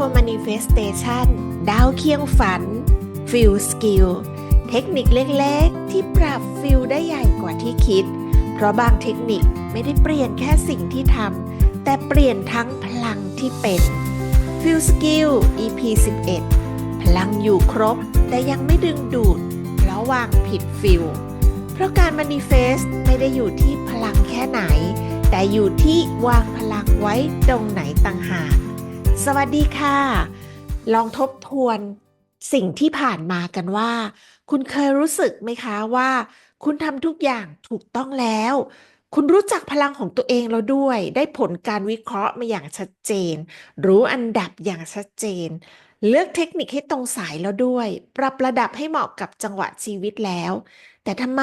ว์ Manifestation ดาวเคียงฝันฟิลสกิลเทคนิคเล็กๆ ที่ปรับฟิลได้ใหญ่กว่าที่คิด เพราะบางเทคนิคไม่ได้เปลี่ยนแค่สิ่งที่ทำแต่เปลี่ยนทั้งพลังที่เป็นฟิลสกิล EP 11 พลังอยู่ครบ แต่ยังไม่ดึงดูดเพราะวางผิดฟิลเพราะการ manifest ไม่ได้อยู่ที่พลังแค่ไหน แต่อยู่ที่วางพลังไว้ตรงไหนต่างหาก สวัสดีค่ะ ลองทบทวนสิ่งที่ผ่านมากันว่า คุณเคยรู้สึกไหมคะว่า คุณทำทุกอย่างถูกต้องแล้ว คุณรู้จักพลังของตัวเองแล้วด้วย ได้ผลการวิเคราะห์มาอย่างชัดเจน รู้อันดับอย่างชัดเจน เลือกเทคนิคให้ตรงสายแล้วด้วย ปรับระดับให้เหมาะกับจังหวะชีวิตแล้ว แต่ทำไม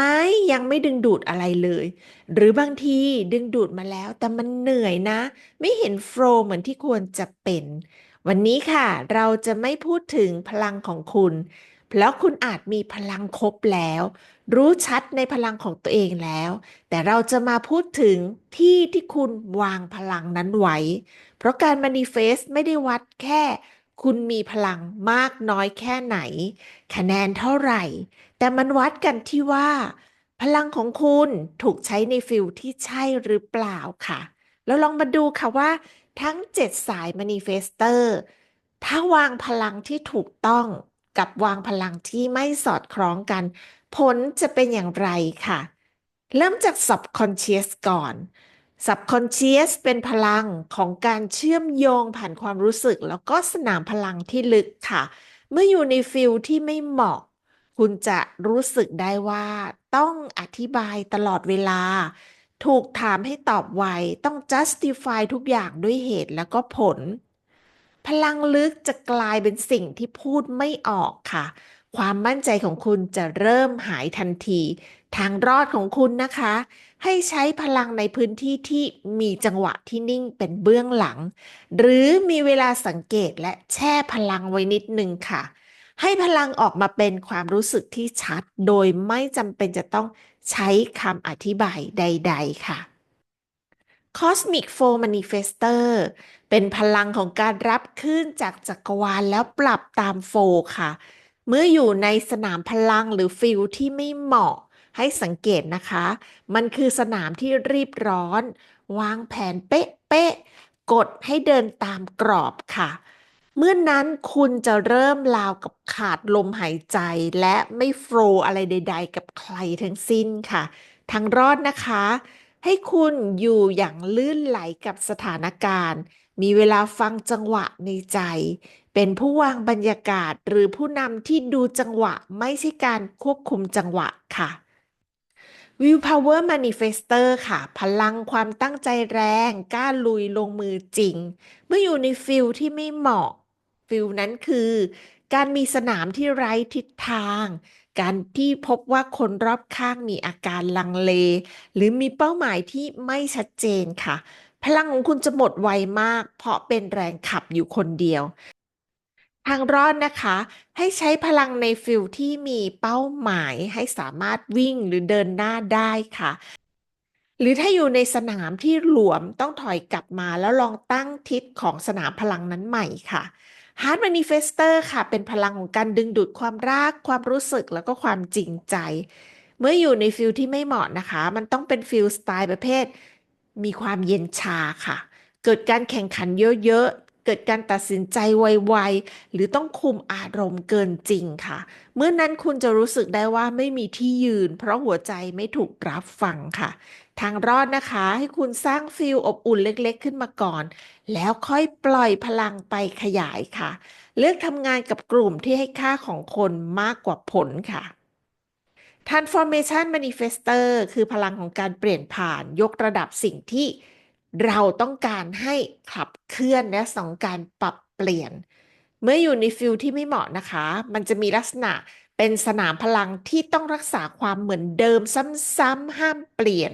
ยังไม่ดึงดูดอะไรเลย หรือบางทีดึงดูดมาแล้วแต่มันเหนื่อยนะ ไม่เห็นโฟล์เหมือนที่ควรจะเป็น วันนี้ค่ะ เราจะไม่พูดถึงพลังของคุณ เพราะคุณอาจมีพลังครบแล้ว รู้ชัดในพลังของตัวเองแล้ว แต่เราจะมาพูดถึงที่ที่คุณวางพลังนั้นไว้ เพราะการ manifest ไม่ได้วัดแค่ คุณมีพลังมากน้อยแค่ไหน คะแนนเท่าไหร่ แต่มันวัดกันที่ว่า พลังของคุณถูกใช้ในฟิลที่ใช่หรือเปล่าค่ะ แล้วลองมาดูค่ะว่า ทั้ง 7 สาย manifester ถ้าวางพลังที่ถูกต้องกับวางพลังที่ไม่สอดคล้องกัน ผลจะเป็นอย่างไรค่ะ เริ่มจาก subconscious ก่อน subconscious เป็นพลังของการเชื่อมโยงผ่านความรู้สึก แล้วก็สนามพลังที่ลึกค่ะ เมื่ออยู่ในฟิลที่ไม่เหมาะ คุณจะรู้สึกได้ว่า ต้องอธิบายตลอดเวลา ถูกถามให้ตอบไว ต้อง justify ทุกอย่างด้วยเหตุแล้วก็ผล พลังลึกจะกลายเป็นสิ่งที่พูดไม่ออกค่ะ ความมั่นใจของคุณจะเริ่มหายทันที ทางรอดของคุณนะคะ ให้ใช้พลังในพื้นที่ที่มีจังหวะที่นิ่งเป็นเบื้องหลัง หรือมีเวลาสังเกตและแช่พลังไว้นิดนึงค่ะ ให้พลังออกมาเป็นความรู้สึกที่ชัด โดยไม่จำเป็นจะต้องใช้คำอธิบายใด ๆ ค่ะ Cosmic Flow Manifester เป็นพลังของการรับขึ้นจากจักรวาลแล้วปรับตามโฟค่ะ เมื่ออยู่ในสนามพลังหรือฟิลที่ไม่เหมาะ ให้สังเกตนะคะ มันคือสนามที่รีบร้อน วางแผนเป๊ะๆกดให้เดินตามกรอบค่ะ เมื่อนนั้นคุณจะเริ่มราวกับขาดลมหายใจและไม่โฟลว์อะไรใด ๆ กับใครทั้งสิ้นค่ะ ทางรอดนะคะ ให้คุณอยู่อย่างลื่นไหลกับสถานการณ์ มีเวลาฟังจังหวะในใจ เป็นผู้วางบรรยากาศหรือผู้นำที่ดูจังหวะไม่ใช่การควบคุมจังหวะค่ะ Willpower Manifester ค่ะ พลังความตั้งใจแรงกล้าลุยลงมือจริง เมื่ออยู่ในฟิลที่ไม่เหมาะ ฟิลนั้นคือ การมีสนามที่ไร้ทิศทาง การที่พบว่าคนรอบข้างมีอาการลังเล หรือมีเป้าหมายที่ไม่ชัดเจนค่ะ พลังของคุณจะหมดไวมาก เพราะเป็นแรงขับอยู่คนเดียว ทางรอดนะคะ ให้ใช้พลังในฟิลที่มีเป้าหมายให้สามารถวิ่งหรือเดินหน้าได้ค่ะ หรือถ้าอยู่ในสนามที่หลวมต้องถอยกลับมาแล้วลองตั้งทิศของสนามพลังนั้นใหม่ค่ะ Heart Manifester ค่ะ เป็นพลังของการดึงดูดความรัก ความรู้สึกแล้วก็ความจริงใจ เมื่ออยู่ในฟิลที่ไม่เหมาะนะคะ มันต้องเป็นฟิลสไตล์ประเภท มีความเย็นชาค่ะ เกิดการแข่งขันเยอะๆ เกิดการตัดสินใจไวๆ หรือต้องคุมอารมณ์เกินจริงค่ะ เมื่อนั้นคุณจะรู้สึกได้ว่าไม่มีที่ยืน เพราะหัวใจไม่ถูกรับฟังค่ะ ทางรอดนะคะ ให้คุณสร้างฟิลอบอุ่นเล็กๆ ขึ้นมาก่อน แล้วค่อยปล่อยพลังไปขยายค่ะ เลือกทำงานกับกลุ่มที่ให้ค่าของคนมากกว่าผลค่ะ Transformation Manifester คือพลังของการเปลี่ยนผ่านยกระดับสิ่งที่เราต้องการให้ขับเคลื่อนและสองการปรับเปลี่ยน เมื่ออยู่ในฟิลที่ไม่เหมาะนะคะ มันจะมีลักษณะเป็นสนามพลังที่ต้องรักษาความเหมือนเดิมซ้ำๆห้ามเปลี่ยน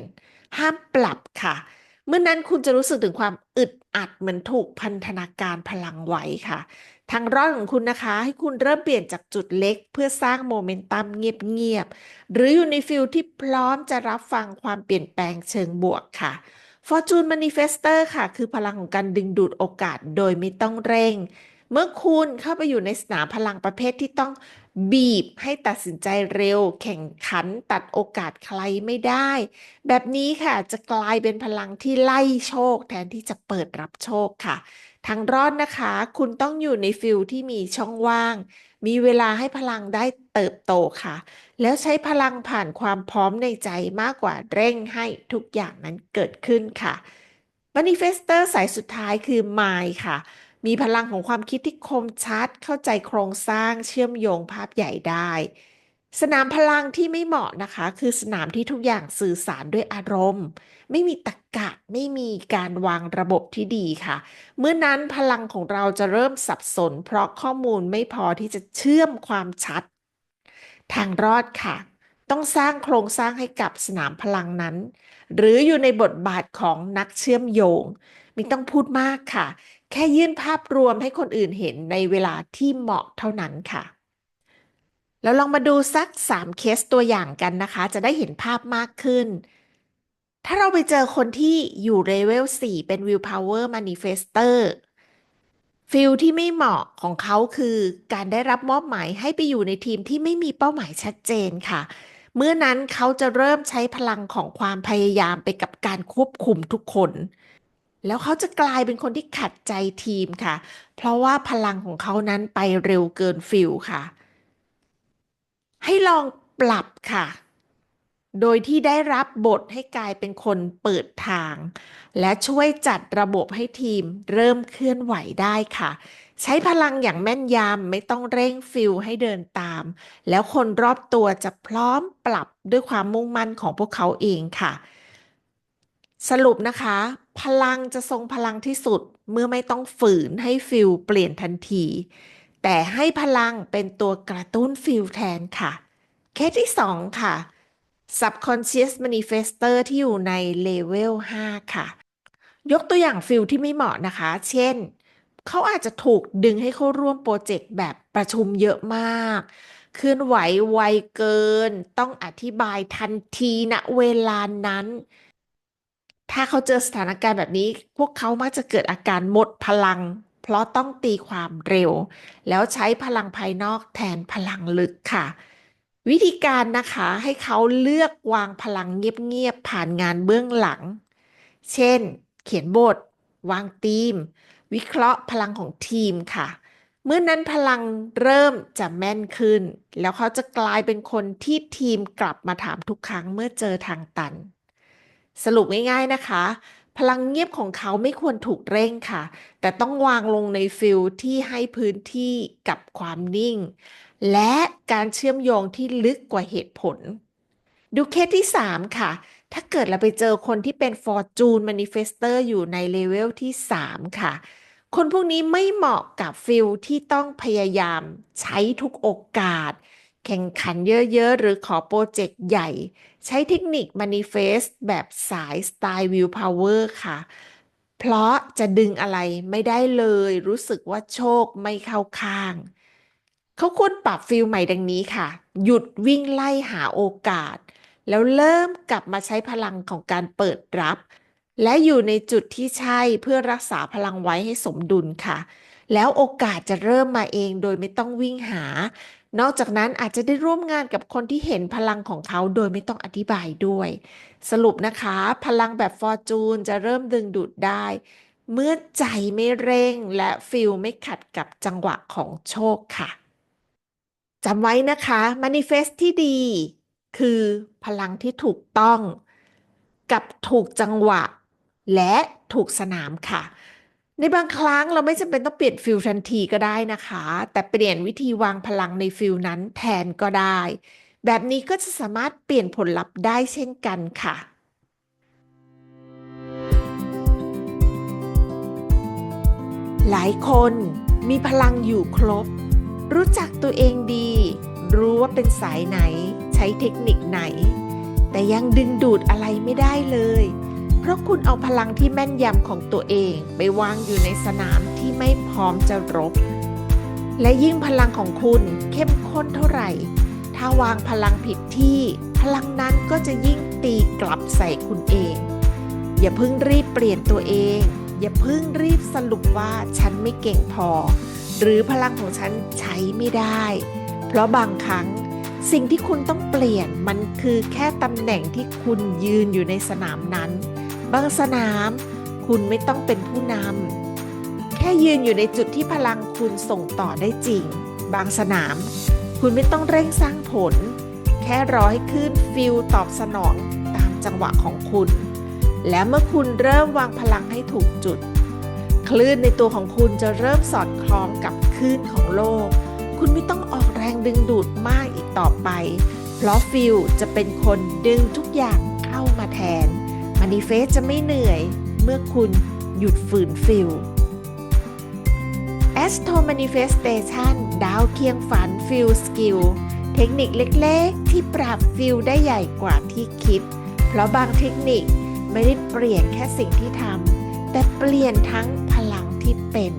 ห้ามปรับค่ะ เมื่อนั้นคุณจะรู้สึกถึงความอึดอัดเหมือนถูกพันธนาการพลังไว้ค่ะ ทางรอดของคุณนะคะ ให้คุณเริ่มเปลี่ยนจากจุดเล็ก เพื่อสร้างโมเมนตัมเงียบๆ หรืออยู่ในฟิลที่พร้อมจะรับฟังความเปลี่ยนแปลงเชิงบวกค่ะ Fortune manifestor ค่ะ คือพลังของการดึงดูดโอกาสโดยไม่ต้องเร่ง เมื่อคุณเข้าไปอยู่ในสนามพลังประเภทที่ต้อง บีบให้ตัดสินใจเร็ว แข่งขันตัดโอกาสใครไม่ได้ แบบนี้ค่ะจะกลายเป็นพลังที่ไล่โชค แทนที่จะเปิดรับโชคค่ะ ทางรอดนะคะ คุณต้องอยู่ในฟิลที่มีช่องว่าง มีเวลาให้พลังได้เติบโตค่ะ แล้วใช้พลังผ่านความพร้อมในใจมากกว่าเร่งให้ทุกอย่างนั้นเกิดขึ้นค่ะ Manifestor สายสุดท้ายคือ Mind ค่ะ มีพลังของความคิดที่คมชัด เข้าใจโครงสร้างเชื่อมโยงภาพใหญ่ได้ สนามพลังที่ไม่เหมาะนะคะ คือสนามที่ทุกอย่างสื่อสารด้วยอารมณ์ ไม่มีตรรกะไม่มีการวางระบบที่ดีค่ะ เมื่อนั้นพลังของเราจะเริ่มสับสน เพราะข้อมูลไม่พอที่จะเชื่อมความชัด ทางรอดค่ะ ต้องสร้างโครงสร้างให้กับสนามพลังนั้น หรืออยู่ในบทบาทของนักเชื่อมโยงไม่ต้องพูดมากค่ะ แค่ยื่นภาพรวมให้คนอื่นเห็นในเวลาที่เหมาะเท่านั้นค่ะ แล้วลองมาดูสัก 3 เคสตัวอย่างกันนะคะ จะได้เห็นภาพมากขึ้น ถ้าเราไปเจอคนที่อยู่เลเวล 4 เป็น Willpower Manifestor ฟิลที่ไม่เหมาะของเขาคือการได้รับมอบหมายให้ไปอยู่ในทีมที่ไม่มีเป้าหมายชัดเจนค่ะ เมื่อนั้นเขาจะเริ่มใช้พลังของความพยายามไปกับการควบคุมทุกคน แล้วเขาจะกลายเป็นคนที่ขัดใจทีมค่ะ เพราะว่าพลังของเขานั้นไปเร็วเกินฟิลค่ะ ให้ลองปรับค่ะ โดยที่ได้รับบทให้กลายเป็นคนเปิดทาง และช่วยจัดระบบให้ทีมเริ่มเคลื่อนไหวได้ค่ะ ใช้พลังอย่างแม่นยำไม่ต้องเร่งฟิลให้เดินตาม แล้วคนรอบตัวจะพร้อมปรับด้วยความมุ่งมั่นของพวกเขาเองค่ะ สรุปนะคะ พลังจะทรงพลังที่สุดเมื่อไม่ต้องฝืนให้ฟิลเปลี่ยนทันที แต่ให้พลังเป็นตัวกระตุ้นฟิลแทนค่ะ เคสที่ 2 ค่ะ Subconscious Manifestor ที่อยู่ในเลเวล5ค่ะ ยกตัวอย่างฟิลที่ไม่เหมาะนะคะ เช่น เขาอาจจะถูกดึงให้เข้าร่วมโปรเจกต์แบบประชุมเยอะมากเคลื่อนไหวไวเกิน ต้องอธิบายทันทีณเวลานั้น ถ้าเขาเจอสถานการณ์แบบนี้ พวกเขามักจะเกิดอาการหมดพลัง เพราะต้องตีความเร็ว แล้วใช้พลังภายนอกแทนพลังลึกค่ะ วิธีการนะคะให้เขาเลือกวางพลังเงียบๆผ่านงานเบื้องหลัง เช่น เขียนบท วางธีม วิเคราะห์พลังของทีมค่ะเมื่อนั้นพลังเริ่มจะแม่นขึ้น แล้วเขาจะกลายเป็นคนที่ทีมกลับมาถามทุกครั้งเมื่อเจอทางตัน สรุปง่ายๆนะคะ พลังเงียบของเขาไม่ควรถูกเร่งค่ะ แต่ต้องวางลงในฟิลที่ให้พื้นที่กับความนิ่ง และการเชื่อมโยงที่ลึกกว่าเหตุผล ดูเคสที่ 3 ค่ะ ถ้าเกิดเราไปเจอคนที่เป็น Fortune Manifestor อยู่ในเลเวลที่ 3 ค่ะ คนพวกนี้ไม่เหมาะกับฟิลที่ต้องพยายามใช้ทุกโอกาส แข่งขันเยอะๆ หรือขอโปรเจกต์ใหญ่ ใช้เทคนิค Manifest แบบสายสไตล์ Willpower ค่ะ เพราะจะดึงอะไรไม่ได้เลย รู้สึกว่าโชคไม่เข้าข้าง เขาควรปรับฟิลใหม่ดังนี้ค่ะ หยุดวิ่งไล่หาโอกาส แล้วเริ่มกลับมาใช้พลังของการเปิดรับ และอยู่ในจุดที่ใช่เพื่อรักษาพลังไว้ให้สมดุลค่ะ แล้วโอกาสจะเริ่มมาเองโดยไม่ต้องวิ่งหา นอกจากนั้นอาจจะได้ร่วมงานกับคนที่เห็นพลังของเขาโดยไม่ต้องอธิบายด้วย สรุปนะคะ พลังแบบฟอร์จูนจะเริ่มดึงดูดได้ เมื่อใจไม่เร่งและฟิลไม่ขัดกับจังหวะของโชคค่ะจำไว้นะคะ manifest ที่ดี คือพลังที่ถูกต้อง กับถูกจังหวะ และถูกสนามค่ะ ในบางครั้งเราไม่จำเป็นต้องเปลี่ยนฟิลทันทีก็ได้นะคะ แต่เปลี่ยนวิธีวางพลังในฟิลนั้นแทนก็ได้ แบบนี้ก็จะสามารถเปลี่ยนผลลัพธ์ได้เช่นกันค่ะหลายคนมีพลังอยู่ครบ รู้จักตัวเองดี รู้ว่าเป็นสายไหน ใช้เทคนิคไหน แต่ยังดึงดูดอะไรไม่ได้เลย เพราะคุณเอาพลังที่แม่นยำของตัวเองไปวางอยู่ในสนามที่ไม่พร้อมจะรบ และยิ่งพลังของคุณเข้มข้นเท่าไหร่ ถ้าวางพลังผิดที่ พลังนั้นก็จะยิ่งตีกลับใส่คุณเอง อย่าเพิ่งรีบเปลี่ยนตัวเอง อย่าเพิ่งรีบสรุปว่าฉันไม่เก่งพอ หรือพลังของฉันใช้ไม่ได้ เพราะบางครั้งสิ่งที่คุณต้องเปลี่ยนมันคือแค่ตำแหน่งที่คุณยืนอยู่ในสนามนั้น บางสนาม คุณไม่ต้องเป็นผู้นำแค่ยืนอยู่ในจุดที่พลังคุณส่งต่อได้จริง บางสนาม คุณไม่ต้องเร่งสร้างผล แค่รอให้คลื่นฟิลตอบสนองตามจังหวะของคุณ และเมื่อคุณเริ่มวางพลังให้ถูกจุด คลื่นในตัวของคุณจะเริ่มสอดคล้องกับคลื่นของโลก คุณไม่ต้องออกแรงดึงดูดมากอีกต่อไป เพราะฟิลจะเป็นคนดึงทุกอย่างเข้ามาแทน มานิเฟสจะไม่เหนื่อย เมื่อคุณหยุดฝืนฟิล Astro Manifestation ดาวเคียงฝันฟิลสกิลเทคนิคเล็กๆ ที่ปรับฟิลได้ใหญ่กว่าที่คิด เพราะบางเทคนิคไม่ได้เปลี่ยนแค่สิ่งที่ทำแต่เปลี่ยนทั้งพลังที่เป็น